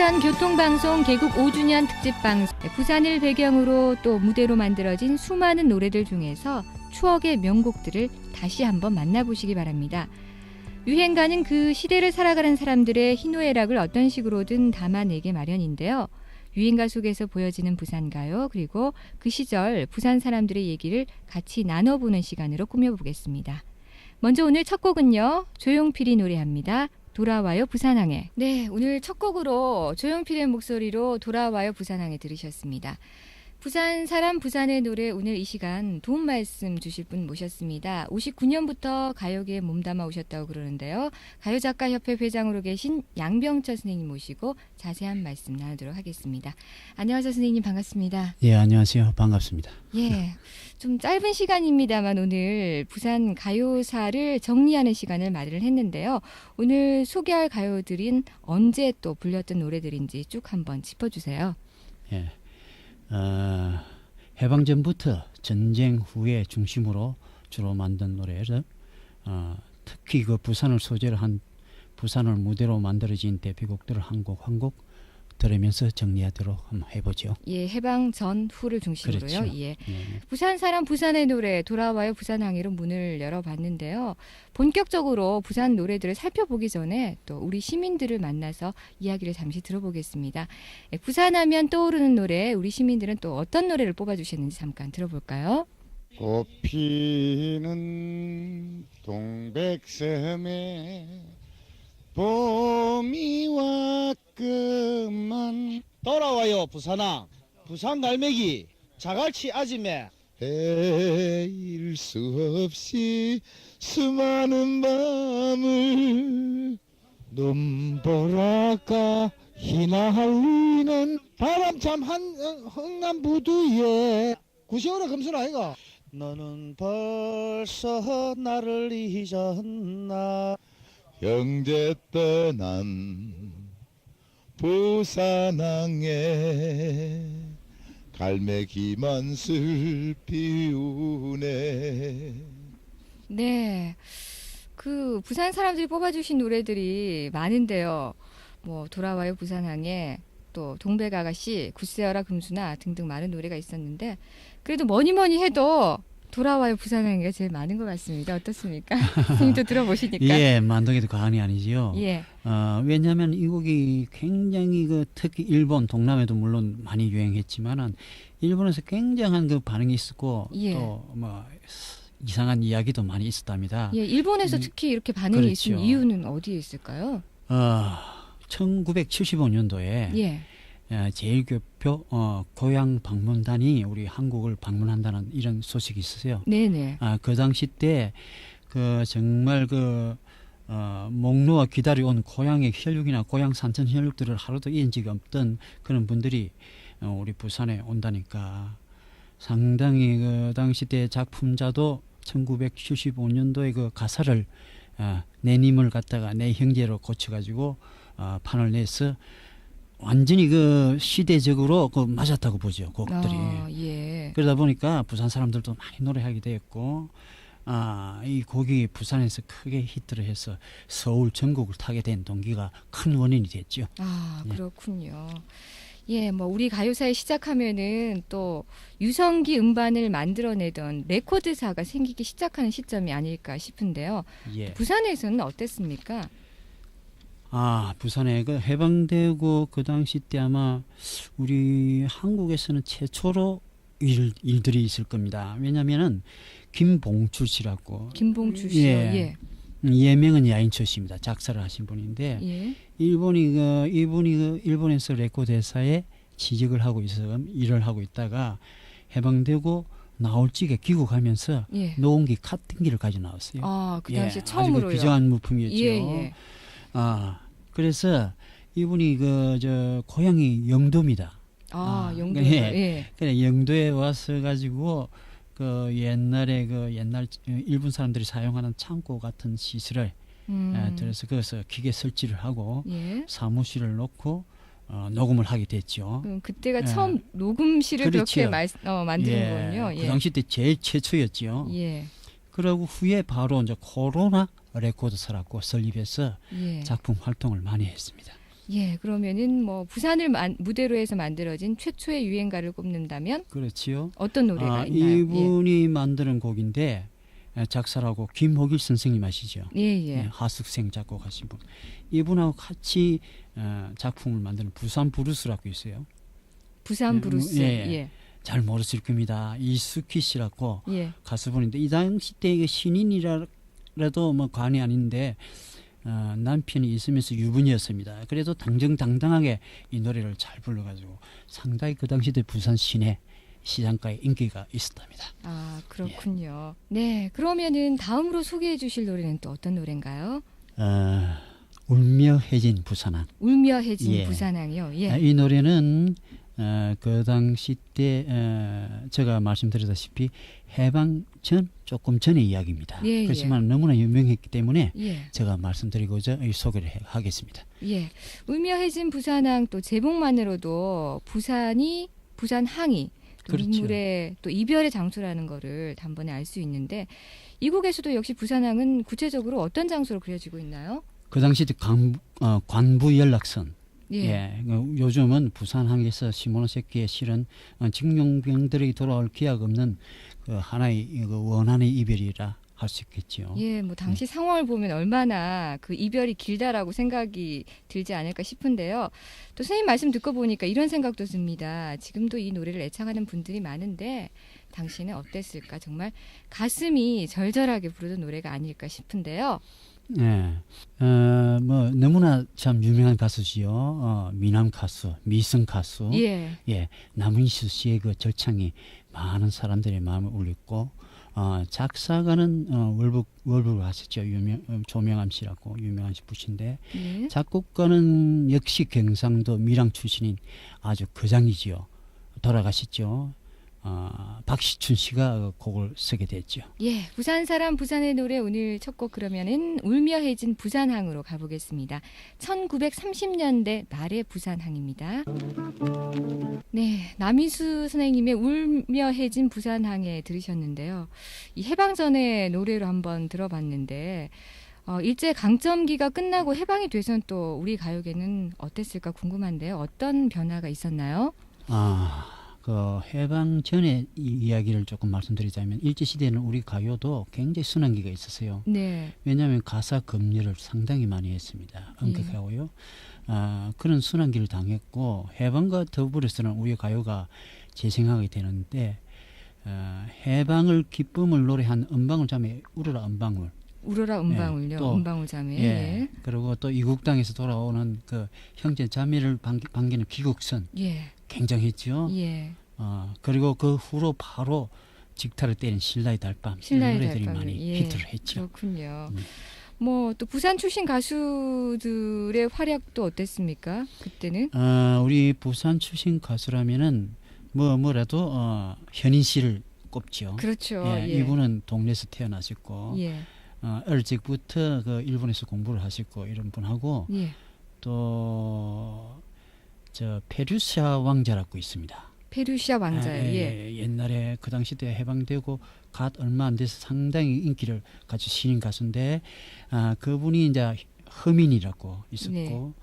부산 교통방송 개국 5주년 특집 방송. 네, 부산을 배경으로 또 무대로 만들어진 수많은 노래들 중에서 추억의 명곡들을 다시 한번 만나보시기 바랍니다. 유행가는 그 시대를 살아가는 사람들의 희노애락을 어떤 식으로든 담아내게 마련인데요. 유행가 속에서 보여지는 부산가요, 그리고 그 시절 부산 사람들의 얘기를 같이 나눠보는 시간으로 꾸며보겠습니다. 먼저 오늘 첫 곡은요, 조용필이 노래합니다. 돌아와요 부산항에. 네, 오늘 첫 곡으로 조용필의 목소리로 돌아와요 부산항에 들으셨습니다. 부산 사람 부산의 노래 오늘 이 시간 도움 말씀 주실 분 모셨습니다. 59년부터 가요계에 몸담아 오셨다고 그러는데요. 가요작가협회 회장으로 계신 양병철 선생님 모시고 자세한 말씀 나누도록 하겠습니다. 안녕하세요 선생님 반갑습니다. 예, 안녕하세요. 반갑습니다. 예, 좀 짧은 시간입니다만 오늘 부산 가요사를 정리하는 시간을 마련을 했는데요. 오늘 소개할 가요들인 언제 또 불렸던 노래들인지 쭉 한번 짚어주세요. 예. 어, 해방 전부터 전쟁 후에 중심으로 주로 만든 노래를 어, 특히 그 부산을 소재로 한 부산을 무대로 만들어진 대표곡들을 한 곡 한곡 들으면서 정리하도록 한번 해보죠. 예, 해방 전 후를 중심으로요. 그렇죠. 예. 예. 부산 사람 부산의 노래 돌아와요 부산 항해로 문을 열어봤는데요. 본격적으로 부산 노래들을 살펴보기 전에 또 우리 시민들을 만나서 이야기를 잠시 들어보겠습니다. 예, 부산하면 떠오르는 노래 우리 시민들은 또 어떤 노래를 뽑아주셨는지 잠깐 들어볼까요? 꽃피는 동백섬에 봄이 왔 구만 돌아와요 부산아 부산 갈매기 자갈치 아지매. 헤일 수 없이 수많은 밤을 눈보라가 휘날리는 바람참 한 어, 흥남부두에. 구시오라 금순 아이가? 너는 벌써 나를 잊었나? 형제 떠난 부산항에 갈매기만 슬피 우네 네. 그 부산 사람들이 뽑아주신 노래들이 많은데요. 뭐 돌아와요 부산항에 또 동백 아가씨, 굿세어라 금수나 등등 많은 노래가 있었는데 그래도 뭐니 뭐니 해도 돌아와요 부산항이가 제일 많은 것 같습니다. 어떻습니까? 선생님도 들어보시니까. 예, 만동에도 과언이 아니지요. 예. 어, 왜냐하면 이 곡이 굉장히 그 특히 일본, 동남아에도 물론 많이 유행했지만은 일본에서 굉장한 그 반응이 있었고 예. 또뭐 이상한 이야기도 많이 있었답니다. 예, 일본에서 음, 특히 이렇게 반응이 그렇죠. 있은 이유는 어디에 있을까요? 어, 1975년도에 예. 제일교표 어, 고향 방문단이 우리 한국을 방문한다는 이런 소식이 있었어요. 네네. 아, 그 당시 때 그 정말 그 어, 목놓아 기다려온 고향의 혈육이나 고향 산천 혈육들을 하루도 잊은 적이 없던 그런 분들이 어, 우리 부산에 온다니까 상당히 그 당시 때 작품자도 1975년도에 그 가사를 아, 내 님을 갖다가 내 형제로 고쳐가지고 어, 판을 내서 완전히 그 시대적으로 그 맞았다고 보죠 곡들이. 아, 예. 그러다 보니까 부산 사람들도 많이 노래하게 되었고 아, 이 곡이 부산에서 크게 히트를 해서 서울 전국을 타게 된 동기가 큰 원인이 됐죠. 아, 예. 그렇군요. 예, 뭐 우리 가요사에 시작하면은 또 유성기 음반을 만들어내던 레코드사가 생기기 시작하는 시점이 아닐까 싶은데요. 예. 부산에서는 어땠습니까? 아, 부산에 그 해방되고 그 당시 때 아마 우리 한국에서는 최초로 일, 일들이 있을 겁니다. 왜냐면은 김봉출 씨라고 김봉주 씨요. 예. 예. 음, 예명은 야인초 씨입니다. 작사를 하신 분인데 예. 일본이 그 이분이 그 일본에서 레코드 회사에 취직을 하고 있어 일을 하고 있다가 해방되고 나올 적에 귀국하면서 예. 노온기 카팅기를 가지고 나왔어요. 아, 그 예, 당시 아주 처음으로요. 그 귀중한 물품이었죠. 예, 예. 아 그래서 이분이 그 저 고향이 영도입니다. 아, 아, 영도. 예. 예. 그래 영도에 와서 가지고 그 옛날에 그 옛날 일본 사람들이 사용하는 창고 같은 시설을 음. 예, 들어서 거기서 기계 설치를 하고 예. 사무실을 놓고 어, 녹음을 하게 됐죠. 그럼 그때가 예. 처음 녹음실을 그렇게 그렇죠. 말, 어, 만드는 거군요. 그 당시 때 제일 최초였죠. 예. 그러고 후에 바로 이제 코로나 레코드사라고 설립해서 예. 작품 활동을 많이 했습니다. 예, 그러면은 뭐 부산을 만- 무대로 해서 만들어진 최초의 유행가를 꼽는다면 그렇지요. 어떤 노래가 아, 있나요? 예. 이분이 만드는 곡인데 에, 작사라고 김호길 선생님 아시죠? 예, 예. 네, 하숙생 작곡하신 분. 이분하고 같이 어, 작품을 만드는 부산 브루스라고 있어요. 부산 예, 브루스. 예, 예. 예. 잘 모르실 겁니다. 이수키 씨라고 예. 가수분인데 이 당시 때 신인이라 도 뭐 관이 아닌데 어, 남편이 있으면서 유부녀였습니다. 그래도 당정당당하게 이 노래를 잘 불러가지고 상당히 그 당시 때 부산 시내 시장가에 인기가 있었답니다. 아, 그렇군요. 네. 그러면은 다음으로 소개해 주실 노래는 또 어떤 노래인가요? 어, 울며 해진 부산항. 울며 해진 예. 부산항이요. 예. 아, 이 노래는 어, 그 당시 때 어, 제가 말씀드렸다시피 해방 전 조금 전의 이야기입니다. 예, 예. 그렇지만 너무나 유명했기 때문에 예. 제가 말씀드리고자 이 소개를 해- 하겠습니다. 예. 울며 해진 부산항 또 제목만으로도 부산이 부산항이 또 그렇죠. 눈물의 또 이별의 장소라는 거를 단번에 알 수 있는데 이 곡에서도 역시 부산항은 구체적으로 어떤 장소로 그려지고 있나요? 그 당시 때 관, 어, 관부 연락선. 예. 예. 그 요즘은 부산항에서 시모노세키에 실은 어, 징용병들이 돌아올 기약 없는 그 하나의 그 원한의 이별이라 할 수 있겠죠. 예, 뭐 당시 상황을 보면 얼마나 그 이별이 길다라고 생각이 들지 않을까 싶은데요. 또 선생님 말씀 듣고 보니까 이런 생각도 듭니다. 지금도 이 노래를 애창하는 분들이 많은데 당시는 어땠을까? 정말 가슴이 절절하게 부르던 노래가 아닐까 싶은데요. 예. 어, 뭐 너무나 참 유명한 가수지요. 어, 미남 가수, 미성 가수. 예. 예, 남은수 씨의 그 절창이 많은 사람들의 마음을 울렸고 어, 작사가는 어, 월북 월북을 하셨죠. 유명 어, 조명암 씨라고 유명한 분이신데 예. 작곡가는 역시 경상도 밀양 출신인 아주 거장이지요. 돌아가셨죠. 어, 박시춘 씨가 그 곡을 쓰게 됐죠. 예, 부산 사람 부산의 노래 오늘 첫 곡 그러면은 울며 해진 부산항으로 가보겠습니다. 1930년대 말의 부산항입니다. 네, 남희수 선생님의 울며 해진 부산항에 들으셨는데요. 이 해방 전에 노래로 한번 들어봤는데 어, 일제 강점기가 끝나고 해방이 돼선 또 우리 가요계는 어땠을까 궁금한데요. 어떤 변화가 있었나요? 아, 그 해방 전에 이 이야기를 조금 말씀드리자면 일제 시대는 우리 가요도 굉장히 순환기가 있었어요. 네, 왜냐하면 가사 검열을 상당히 많이 했습니다. 엄격하고요. 아, 그런 순환기를 당했고 해방과 더불어서는 우리 가요가 재생하게 되는데 어, 해방을 기쁨을 노래한 은방울 자매 울어라 은방울 울어라 은방울요. 예, 또, 은방울 자매. 예. 예. 그리고 또 이국당에서 돌아오는 그 형제 자매를 반기, 반기는 귀국선 예. 굉장했죠. 예. 어, 그리고 그 후로 바로 직타를 때린 신라의 달밤 신라의 노래들이 달밤, 많이 예. 히트를 했죠. 그렇군요. 음. 뭐또 부산 출신 가수들의 활약도 어땠습니까? 그때는? 어, 우리 부산 출신 가수라면은 뭐 뭐라도 어, 현인 씨를 꼽죠. 그렇죠. 예, 예. 이분은 동네에서 태어나셨고 예. 어, 적부터 그 일본에서 공부를 하셨고 이런 분하고 예. 또저 페르시아 왕자라고 있습니다. 페르시아 왕자요. 예. 예, 옛날에 그 당시 때 해방되고 갓 얼마 안 돼서 상당히 인기를 가진 신인 가수인데 아, 그분이 이제 허민이라고 있었고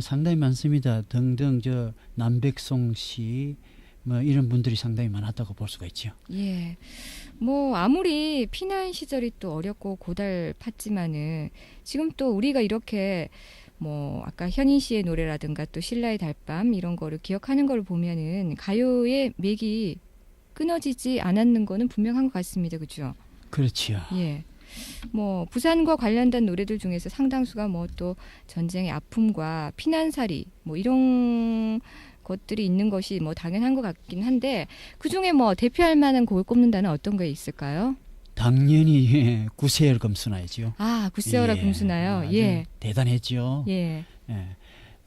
상당히 많습니다. 등등 저 남백송 씨 뭐 이런 분들이 상당히 많았다고 볼 수가 있죠. 예. 뭐 아무리 피난 시절이 또 어렵고 고달팠지만은 지금 또 우리가 이렇게 뭐 아까 현인 씨의 노래라든가 또 신라의 달밤 이런 거를 기억하는 걸 보면은 가요의 맥이 끊어지지 않았는 거는 분명한 것 같습니다. 그죠? 그렇지요. 예. 뭐 부산과 관련된 노래들 중에서 상당수가 뭐 또 전쟁의 아픔과 피난살이 뭐 이런 것들이 있는 것이 뭐 당연한 것 같긴 한데 그 중에 뭐 대표할 만한 곡을 꼽는다는 어떤 게 있을까요? 당연히 예, 구세열 검수나이죠. 아 구세어라 예, 금수나요. 예, 대단했죠. 예, 예.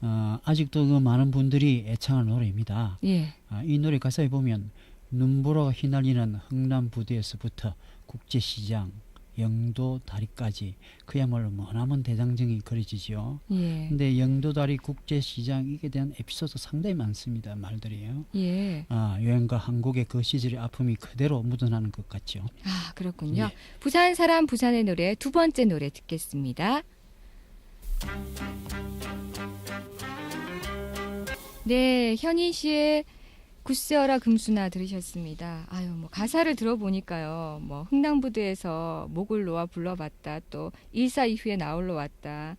어, 아직도 그 많은 분들이 애창하는 노래입니다. 예, 아, 이 노래 가사에 보면 눈보라가 휘날리는 흥남 부두에서부터 국제시장, 영도 다리까지 그야말로 머나먼 대장정이 그려지죠. 예, 근데 영도 다리 국제 시장 이게 대한 에피소드 상당히 많습니다. 말들이에요. 예. 아, 여행과 한국의 그 시절의 아픔이 그대로 묻어나는 것 같죠. 아 그렇군요. 예. 부산 사람 부산의 노래 두 번째 노래 듣겠습니다. 네, 현희 씨의 굳세어라 금수나 들으셨습니다. 아유, 뭐 가사를 들어보니까요. 뭐 흥남부두에서 목을 놓아 불러봤다. 또 일사 이후에 나올러 왔다.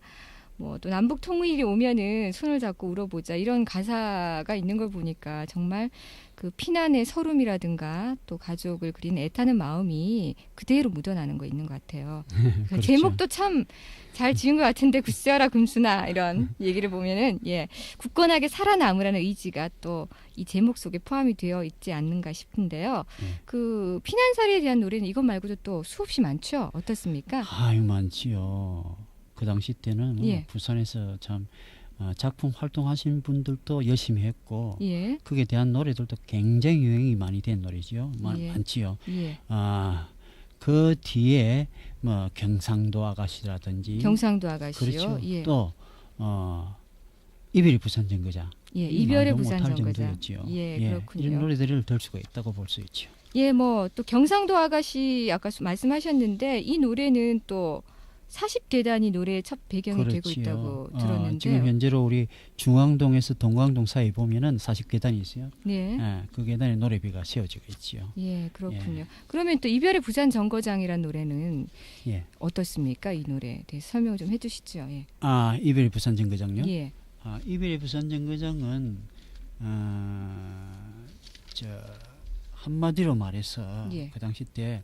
뭐 또 남북 통일이 오면은 손을 잡고 울어보자. 이런 가사가 있는 걸 보니까 정말 그 피난의 서름이라든가 또 가족을 그린 애타는 마음이 그대로 묻어나는 거 있는 것 같아요. 그렇죠. 제목도 참 잘 지은 것 같은데 굳세어라 금수나 이런 얘기를 보면은 예 굳건하게 살아남으라는 의지가 또 이 제목 속에 포함이 되어 있지 않는가 싶은데요. 네. 그 피난살이에 대한 노래는 이것 말고도 또 수없이 많죠. 어떻습니까? 아유 많지요. 그 당시 때는 뭐 예. 부산에서 참 어, 작품 활동하신 분들도 열심히 했고 예, 그에 대한 노래들도 굉장히 유행이 많이 된 노래지요. 많, 예. 많지요. 예. 아, 그 뒤에 뭐 경상도 아가씨라든지 경상도 아가씨요. 그렇죠. 예, 또 어, 이별이 부산 정거장. 예, 이 이별의 부산 정거장. 예, 이런 그렇군요. 노래들을 들 수가 있다고 볼 수 있죠. 예, 뭐 또 경상도 아가씨 아까 수- 말씀하셨는데 이 노래는 또 40계단이 노래의 첫 배경이 되고 그렇지요. 있다고 어, 들었는데 지금 현재로 우리 중앙동에서 동광동 사이 보면은 40계단이 있어요. 네. 예, 그 계단에 노래비가 세워지고 있지요. 예, 그렇군요. 그러면 또 이별의 부산 정거장이란 노래는 예. 어떻습니까? 이 노래에 대해서 설명 좀 해주시죠. 예. 아, 이별이 부산 정거장요? 예. 아, 이별의 부산 정거장은 어, 저 한마디로 말해서 예. 그 당시 때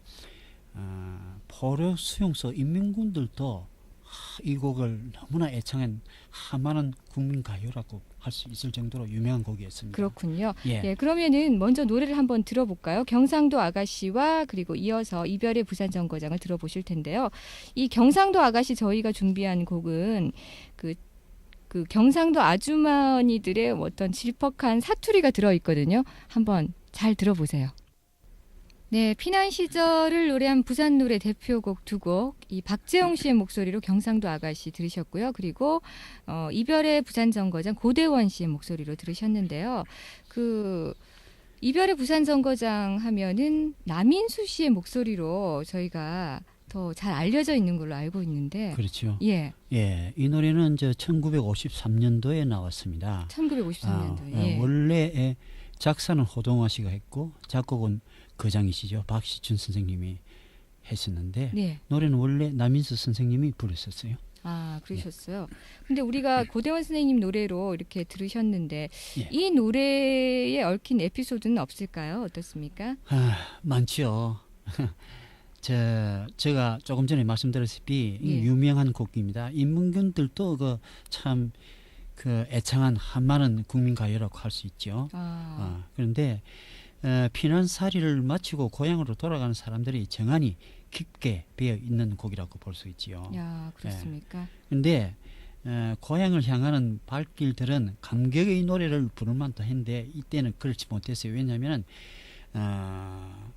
어, 포로 수용소 인민군들도 하, 이 곡을 너무나 애창한 하만한 국민 가요라고 할 수 있을 정도로 유명한 곡이었습니다. 그렇군요. 예. 예, 그러면은 먼저 노래를 한번 들어볼까요? 경상도 아가씨와 그리고 이어서 이별의 부산 정거장을 들어보실 텐데요. 이 경상도 아가씨 저희가 준비한 곡은 그, 그 경상도 아주머니들의 어떤 질퍽한 사투리가 들어있거든요. 한번 잘 들어보세요. 네, 피난 시절을 노래한 부산 노래 대표곡 두 곡, 이 박재홍 씨의 목소리로 경상도 아가씨 들으셨고요. 그리고 어, 이별의 부산 정거장 고대원 씨의 목소리로 들으셨는데요. 그 이별의 부산 정거장 하면은 남인수 씨의 목소리로 저희가 더 잘 알려져 있는 걸로 알고 있는데 그렇죠. 예, 예, 이 노래는 저 1953년도에 나왔습니다. 1953년도 아, 예. 예, 원래 작사는 호동화 씨가 했고 작곡은 거장이시죠 박시춘 선생님이 했었는데 네. 노래는 원래 남인수 선생님이 불렀었어요. 아, 그러셨어요. 근데 우리가 고대원 선생님 노래로 이렇게 들으셨는데 예. 이 노래에 얽힌 에피소드는 없을까요? 어떻습니까? 아, 많지요. 저 제가 조금 전에 말씀드렸다시피 이 예. 유명한 곡입니다. 인문균들도 그참그 애창한 한많은 국민 가요라고 할 수 있죠. 아, 아, 그런데 어, 피난살이를 마치고 고향으로 돌아가는 사람들이 정한이 깊게 배어 있는 곡이라고 볼 수 있지요. 야, 그렇습니까? 그런데 어, 고향을 향하는 발길들은 감격의 노래를 부를 만도 했는데 이때는 그렇지 못했어요. 왜냐하면 어,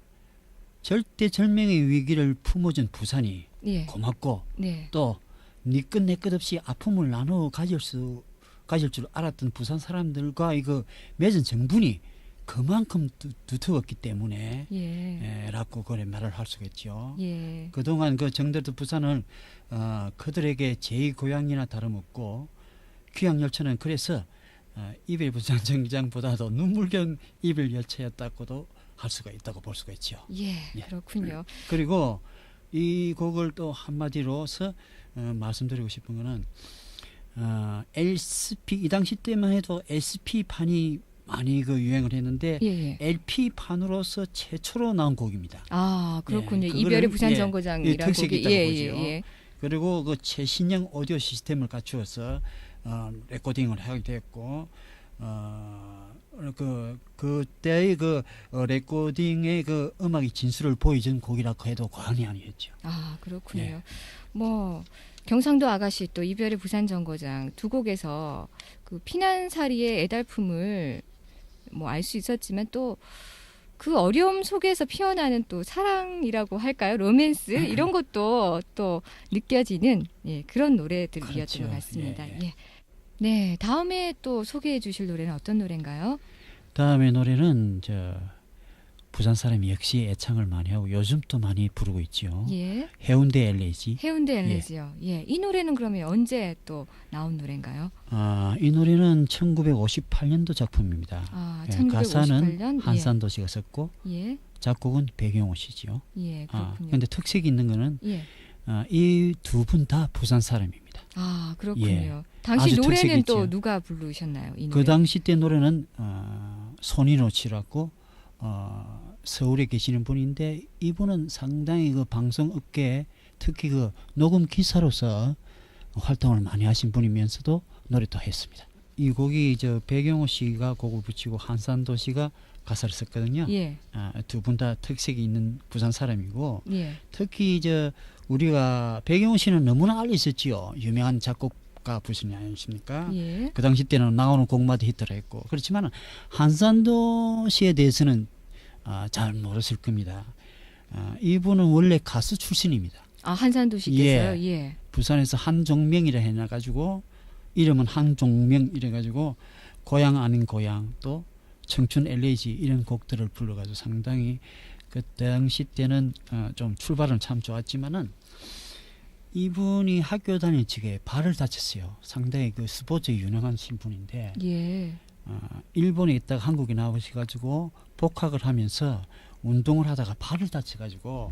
절대절명의 위기를 품어준 부산이 예. 고맙고 네. 또 니끝 내 끝 없이 아픔을 나누어 가질 수 가질 줄 알았던 부산 사람들과 이거 맺은 정분이 그만큼 두, 두터웠기 때문에 예. 에, 라고 그래 말을 할 있죠. 예. 그동안 그 정들도 부산을 어, 그들에게 제2 고향이나 다름없고 귀향 열차는 그래서 어, 이별 부산 정장보다도 눈물겨운 이별 열차였다고도 할 수가 있다고 볼 수가 있죠. 예. 예. 그렇군요. 그리고 이 곡을 또 한마디로서 어, 말씀드리고 싶은 거는 어, LSP 이 당시 때만 해도 SP 판이 많이 그 유행을 했는데 예, 예. LP 판으로서 최초로 나온 곡입니다. 아, 그렇군요. 예, 이별의 부산 예, 정거장이라는 이 특색이 곡이 있다고 예, 보죠. 예, 예. 그리고 그 최신형 오디오 시스템을 갖추어서 어, 레코딩을 하게 됐고 어, 그 그때의 그 어, 레코딩의 그 음악의 진수를 보여준 곡이라고 해도 과언이 아니겠죠. 아, 그렇군요. 예. 뭐 경상도 아가씨 또 이별의 부산 정거장 두 곡에서 그 피난살이의 애달픔을 뭐 알 수 있었지만 또 그 어려움 속에서 피어나는 또 사랑이라고 할까요? 로맨스 이런 것도 또 느껴지는 예, 그런 노래들이었던 그렇죠. 것 같습니다. 예, 예. 네, 다음에 또 소개해 주실 노래는 어떤 노래인가요? 다음에 노래는 저 부산 사람이 역시 애창을 많이 하고 요즘 또 많이 부르고 있지요. 예. 해운대 엘레지. 해운대 엘레지요. 예. 이 노래는 그러면 언제 또 나온 노래인가요? 아, 이 노래는 1958년도 작품입니다. 아, 예, 1958년. 가사는 한산도 씨가 썼고 예. 작곡은 배경호 씨지요. 예. 예. 아, 그렇군요. 근데 특색이 있는 거는 예. 아, 이두 분 다 부산 사람입니다. 아, 그렇군요. 예. 당시 노래는 또. 누가 부르셨나요? 그 당시 때 노래는 어, 손인호 씨라고 어, 서울에 계시는 분인데 이분은 상당히 그 방송 업계에 특히 그 녹음 기사로서 활동을 많이 하신 분이면서도 노래도 했습니다. 이 곡이 저 배경호 씨가 곡을 붙이고 한산도 씨가 가사를 썼거든요. 예. 아, 두 분 다 특색이 있는 부산 사람이고 예. 특히 저 우리가 배경호 씨는 너무나 알려 있었지요. 유명한 작곡가 부신이 아니십니까? 예. 그 당시 때는 나오는 곡마다 히트를 했고 그렇지만 한산도 씨에 대해서는 아, 잘 모르실 겁니다. 아, 이분은 원래 가수 출신입니다. 아, 한산도 씨께서요. 예. 부산에서 한종명이라 해놔가지고 이름은 한종명 이래가지고 고향 아닌 고향 또 청춘 엘레지 이런 곡들을 불러가지고 상당히 그 당시 때는 어, 좀 출발은 참 좋았지만은 이분이 학교 다닐 적에 발을 다쳤어요. 상당히 그 스포츠 유능한 신분인데 예. 어, 일본에 있다가 한국에 나오셔가지고 복학을 하면서 운동을 하다가 발을 다쳐가지고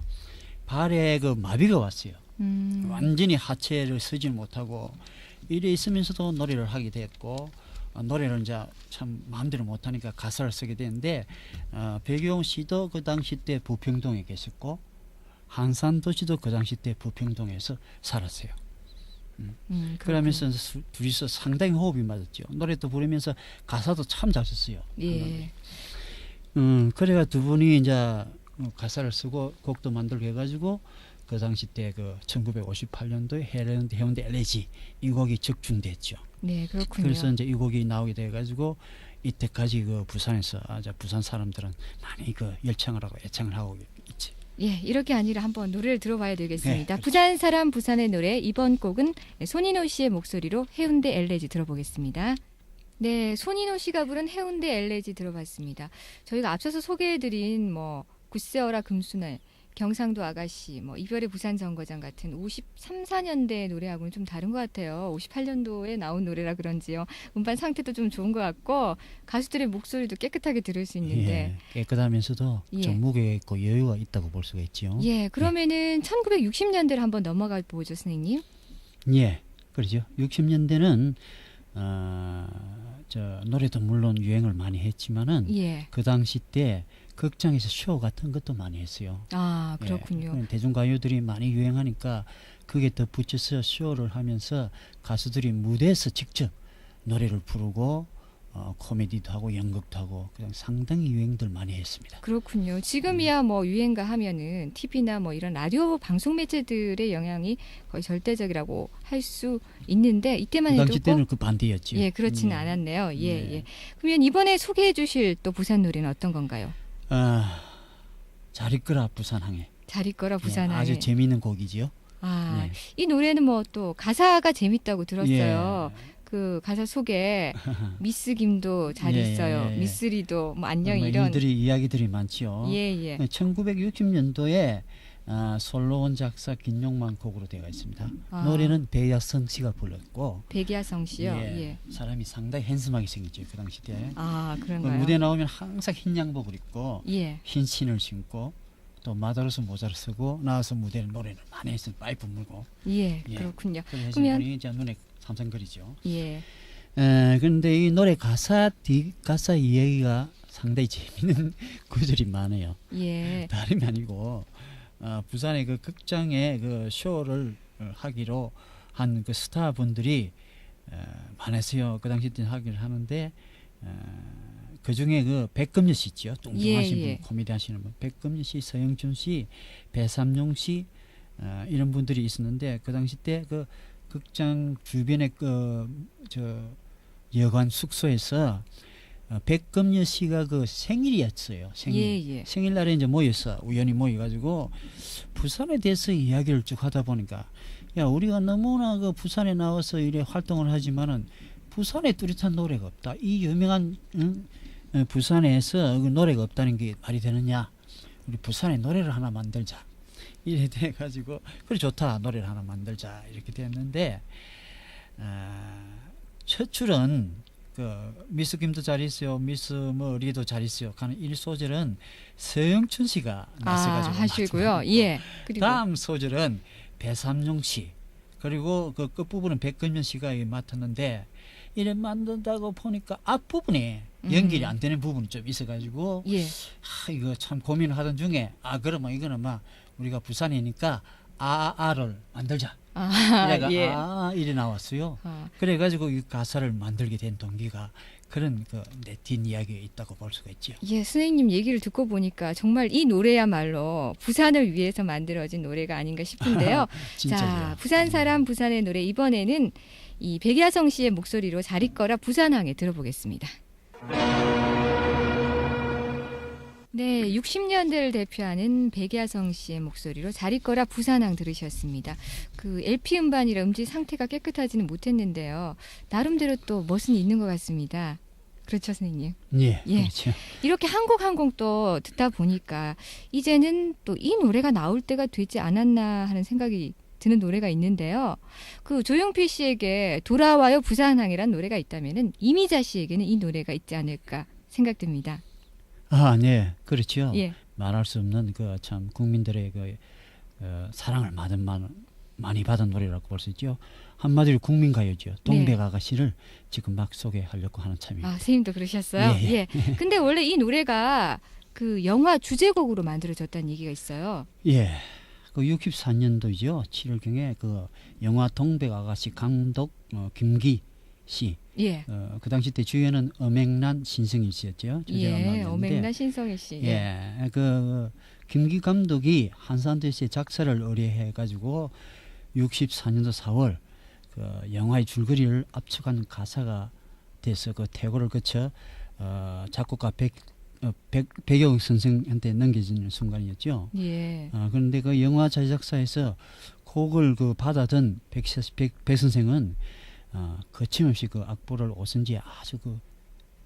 발에 그 마비가 왔어요. 음. 완전히 하체를 서지 못하고 이래 있으면서도 노래를 하게 됐고 어, 노래를 이제 참 마음대로 못하니까 가사를 쓰게 되는데 어, 배경 씨도 그 당시 때 부평동에 계셨고 한산도 씨도 그 당시 때 부평동에서 살았어요. 음, 그러면서 수- 둘이서 상당히 호흡이 맞았죠. 노래도 부르면서 가사도 참 잘 썼어요. 예. 음, 그래가 두 분이 이제 어, 가사를 쓰고 곡도 만들고 해가지고 그 당시 때 그 1958년도에 해운대, 해운대 LG 이 곡이 적중됐죠. 네, 그렇군요. 그래서 이제 이 곡이 나오게 돼가지고 이때까지 그 부산에서 아자 부산 사람들은 많이 그 열창을 하고 애창을 하고 있지. 예, 이렇게 아니라 한번 노래를 들어봐야 네, 되겠습니다. 그렇죠. 부산 사람 부산의 노래 이번 곡은 손인호 씨의 목소리로 해운대 엘레지 들어보겠습니다. 네, 손인호 씨가 부른 해운대 엘레지 들어봤습니다. 저희가 앞서서 소개해드린 뭐 굿세어라 금수날, 경상도 아가씨, 뭐 이별의 부산 정거장 같은 53, 4년대 노래하고는 좀 다른 것 같아요. 58년도에 나온 노래라 그런지요. 음반 상태도 좀 좋은 것 같고 가수들의 목소리도 깨끗하게 들을 수 있는데 예, 깨끗하면서도 예. 좀 무게 있고 여유가 있다고 볼 수가 있죠. 예, 그러면은 1960년대를 한번 넘어가 보죠, 선생님. 예, 그렇죠. 60년대는 어, 저 노래도 물론 유행을 많이 했지만은 예. 그 당시 때 극장에서 쇼 같은 것도 많이 했어요. 아, 예, 그렇군요. 그런 대중가요들이 많이 유행하니까 그게 덧붙여서 쇼를 하면서 가수들이 무대에서 직접 노래를 부르고 어, 코미디도 하고 연극도 하고 그냥 상당히 유행들 많이 했습니다. 그렇군요. 지금이야 뭐 유행가 하면은 TV나 뭐 이런 라디오 방송 매체들의 영향이 거의 절대적이라고 할 수 있는데 이때만 그 해도 꼭 때는 그 반대였죠. 예, 그렇지는 예. 않았네요. 예, 네. 예. 그러면 이번에 소개해 주실 또 부산 노래는 어떤 건가요? 아, 잘 있거라 부산항에. 잘 있거라 예, 부산항에. 아주 재미있는 곡이지요. 아, 네. 이 노래는 뭐 또 가사가 재밌다고 들었어요. 예. 그 가사 속에 미스 김도 잘 예, 있어요. 예, 예. 미쓰리도 뭐 안녕 뭐 이런 일들이 이야기들이 많지요. 예, 예. 1960년도에 아, 솔로원 작사 김용만 곡으로 되어 있습니다. 아. 노래는 배야성 씨가 불렀고 백야성 씨요. 예, 예. 사람이 상당히 핸섬하게 생겼죠 그 당시 때. 아, 그 그런가요? 무대 나오면 항상 흰 양복을 입고 예. 흰 신을 신고 또 마다로스 모자를 쓰고 나와서 무대를 노래를 많이 했어요. 파이프 물고. 예, 예. 그렇군요. 그러면- 이제 눈에 삼성거리죠. 예. 에, 근데 이 노래 가사 뒤 가사 이야기가 상당히 재밌는 구절이 많아요. 예. 다름이 아니고 어, 부산의 그 극장에 그 쇼를 어, 하기로 한 그 스타 분들이 어, 많았어요. 그 당시 때 하기를 하는데 어, 그 중에 그 백금여 씨 있죠. 뚱뚱하신 예, 예. 분, 코미디 하시는 분, 백금여 씨, 서영준 씨, 배삼용 씨 어, 이런 분들이 있었는데 그 당시 때 그 극장 주변의 그저 여관 숙소에서 어, 백금여 씨가 그 생일이었어요. 생일. 예, 예. 생일날에 이제 모였어 우연히 모여가지고 부산에 대해서 이야기를 쭉 하다 보니까 야 우리가 너무나 그 부산에 나와서 이래 활동을 하지만은 부산에 뚜렷한 노래가 없다 이 유명한 응? 어, 부산에서 그 노래가 없다는 게 말이 되느냐 우리 부산에 노래를 하나 만들자 이래 돼 가지고 그래 좋다 노래를 하나 만들자 이렇게 됐는데 아, 첫 줄은 그 미스 김도 잘 있어요 미스 뭐 리도 잘 있어요 하는 일 소절은 서영춘 씨가 아, 나서가지고 하시고요. 맡은 예. 그리고 다음 소절은 배삼용 씨 그리고 그 끝부분은 백근면 씨가 이 맡았는데 이래 만든다고 보니까 앞부분이 연결이 음. 안 되는 부분이 좀 있어가지고 예. 아, 이거 참 고민을 하던 중에 아 그러면 이거는 막 우리가 부산이니까 아아를 만들자 아, 이래가 예. 아 이래 나왔어요 아, 그래가지고 이 가사를 만들게 된 동기가 그런 그내 뒷 이야기에 있다고 볼 수가 있죠 예, 선생님 얘기를 듣고 보니까 정말 이 노래야말로 부산을 위해서 만들어진 노래가 아닌가 싶은데요. 자, 부산 사람 부산의 노래 이번에는 이 백야성 씨의 목소리로 잘 있거라 부산항에 들어보겠습니다. 네, 60년대를 대표하는 백야성 씨의 목소리로 잘 있거라 부산항 들으셨습니다. 그 LP 음반이라 음질 상태가 깨끗하지는 못했는데요. 나름대로 또 멋은 있는 것 같습니다. 그렇죠, 선생님. 예, 예. 그렇죠 이렇게 한 곡 한 곡 또 듣다 보니까 이제는 또 이 노래가 나올 때가 되지 않았나 하는 생각이 드는 노래가 있는데요. 그 조용필 씨에게 돌아와요 부산항이란 노래가 있다면은 이미자 씨에게는 이 노래가 있지 않을까 생각됩니다. 아, 네, 그렇죠. 예. 말할 수 없는 그 참 국민들의 그 어, 사랑을 많은 많은 많이 받은 노래라고 볼 수 있죠. 한마디로 국민 가요죠. 동백 아가씨를 지금 막 소개하려고 하는 참입니다. 아, 선생님도 그러셨어요? 예, 예. 근데 원래 이 노래가 그 영화 주제곡으로 만들어졌다는 얘기가 있어요. 예. 그 64년도죠. 7월경에 그 영화 동백 아가씨 감독 어, 김기 씨. 예. 어, 그 당시 때 주연은 엄앵란 신승일 씨였죠. 예. 어맹나 신성일 씨. 예. 그 김기 감독이 한산도 씨의 작사를 의뢰해 가지고 64년도 4월 그 영화의 줄거리를 압축한 가사가 돼서 그 태고를 거쳐 어, 작곡가 백, 어, 백, 백영 선생한테 넘겨지는 순간이었죠. 예. 아, 그런데 그 영화 제작사에서 곡을 그 받아든 백, 백, 백 선생은 어, 거침없이 그 악보를 오선지에 아주 그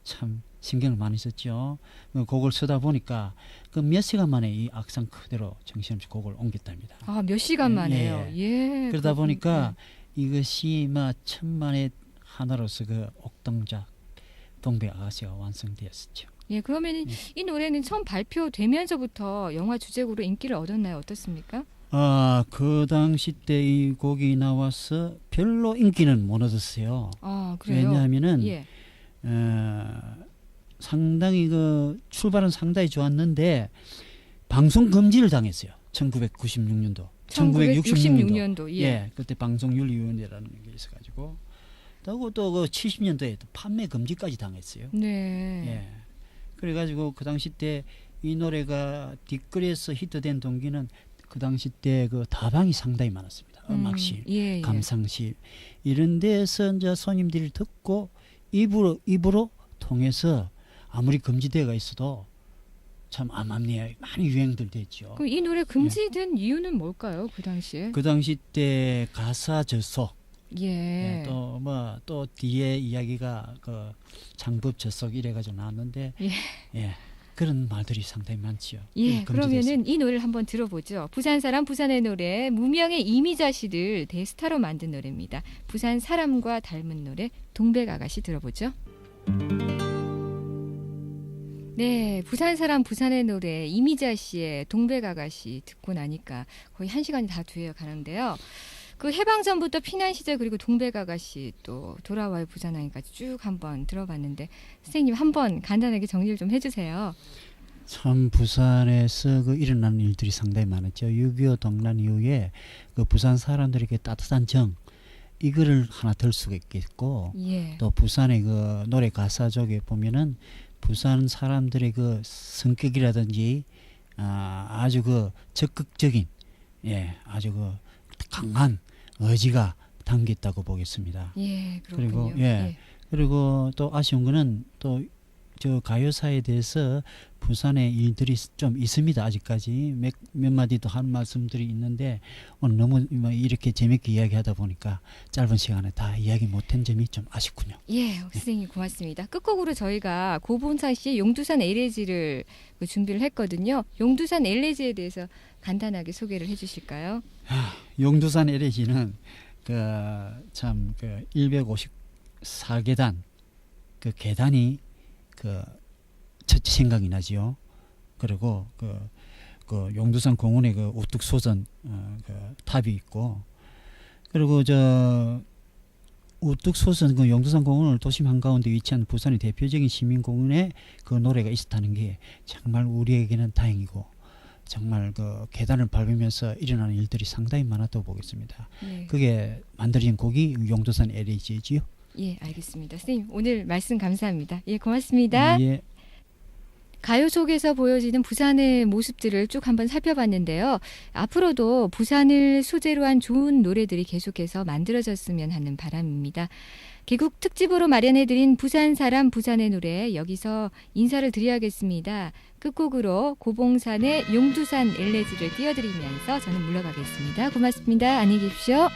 참 신경을 많이 썼죠. 그 곡을 쓰다 보니까 그 몇 시간 만에 이 악상 그대로 정신없이 곡을 옮겼답니다. 아, 몇 시간 예, 만에요. 예. 그러다 그렇군요. 보니까 이것이 막 천만의 하나로서 그 옥동작 동백 아가씨가 완성되었었죠. 예, 그러면은 예. 이 노래는 처음 발표되면서부터 영화 주제곡으로 인기를 얻었나요? 어떻습니까? 아, 그 당시 때 이 곡이 나와서 별로 인기는 못 얻었어요. 아, 그래요. 왜냐하면은 예. 어, 상당히 그 출발은 상당히 좋았는데 방송 금지를 당했어요. 1996년도, 1966년도. 1966년도. 예. 예, 그때 방송윤리위원회라는 게 있어 가지고 그리고 또 그 70년도에 또 판매 금지까지 당했어요. 네. 예. 그래 가지고 그 당시 때 이 노래가 뒷거리에서 히트된 동기는 그 당시 때 그 다방이 상당히 많았습니다. 음, 음악실, 예, 예. 감상실 이런 데서 이제 손님들이 듣고 입으로 입으로 통해서 아무리 금지되어 있어도 참 암암리에 많이 유행들 됐죠. 그럼 이 노래 금지된 이유는 뭘까요? 그 당시에? 그 당시 때 가사 저속 예. 또뭐 또 뒤에 이야기가 그 장법 저속 이래가지고 나왔는데 예. 예, 그런 말들이 상당히 많지요. 예, 금지됐어요. 그러면은 이 노래를 한번 들어보죠. 부산 사람 부산의 노래 무명의 이미자 씨들 대스타로 만든 노래입니다. 부산 사람과 닮은 노래 동백 아가씨 들어보죠. 네, 부산 사람 부산의 노래 이미자 씨의 동백 아가씨 듣고 나니까 거의 한 시간이 다 돼요 가는데요. 그 해방 전부터 피난 시절 그리고 동백 아가씨 또 돌아와요 부산항까지 쭉 한번 들어봤는데 선생님 한번 간단하게 정리를 좀 해주세요. 참 부산에서 그 일어나는 일들이 상당히 많았죠. 6.25 동란 이후에 그 부산 사람들에게 따뜻한 정 이거를 하나 들 수가 있겠고 예. 또 부산의 그 노래 가사 쪽에 보면은 부산 사람들의 그 성격이라든지 아, 아주 그 적극적인 예 아주 그 강한 의지가 담겨 있다고 보겠습니다. 예. 그리고, 예. 그리고 또 아쉬운 거는 또 저 가요사에 대해서 부산의 일들이 좀 있습니다. 아직까지 몇, 몇 마디도 한 말씀들이 있는데 오늘 너무 뭐 이렇게 재밌게 이야기하다 보니까 짧은 시간에 다 이야기 못한 점이 좀 아쉽군요. 예, 선생님 고맙습니다. 끝곡으로 저희가 고본사 씨의 용두산 엘레지를 그 준비를 했거든요. 용두산 엘레지에 대해서 간단하게 소개를 해주실까요? 용두산 LH는 그참그 154계단 그 계단이 그 첫째 생각이 나지요. 그리고 그, 그 용두산 공원에 그 우뚝 솟은 어, 그 탑이 있고 그리고 저 우뚝 솟은 그 용두산 공원을 도심 한가운데 위치한 부산의 대표적인 시민공원에 그 노래가 있었다는 게 정말 우리에게는 다행이고 정말 그 계단을 밟으면서 일어나는 일들이 상당히 많았다고 보겠습니다. 네. 그게 만들어진 곡이 용두산 LH지요. 예, 알겠습니다. 선생님 오늘 말씀 감사합니다. 예, 고맙습니다. 예. 가요 속에서 보여지는 부산의 모습들을 쭉 한번 살펴봤는데요. 앞으로도 부산을 소재로 한 좋은 노래들이 계속해서 만들어졌으면 하는 바람입니다. 개국 특집으로 마련해드린 부산 사람 부산의 노래 여기서 인사를 드려야겠습니다. 끝곡으로 고봉산의 용두산 엘레지를 띄워드리면서 저는 물러가겠습니다. 고맙습니다. 안녕히 계십시오.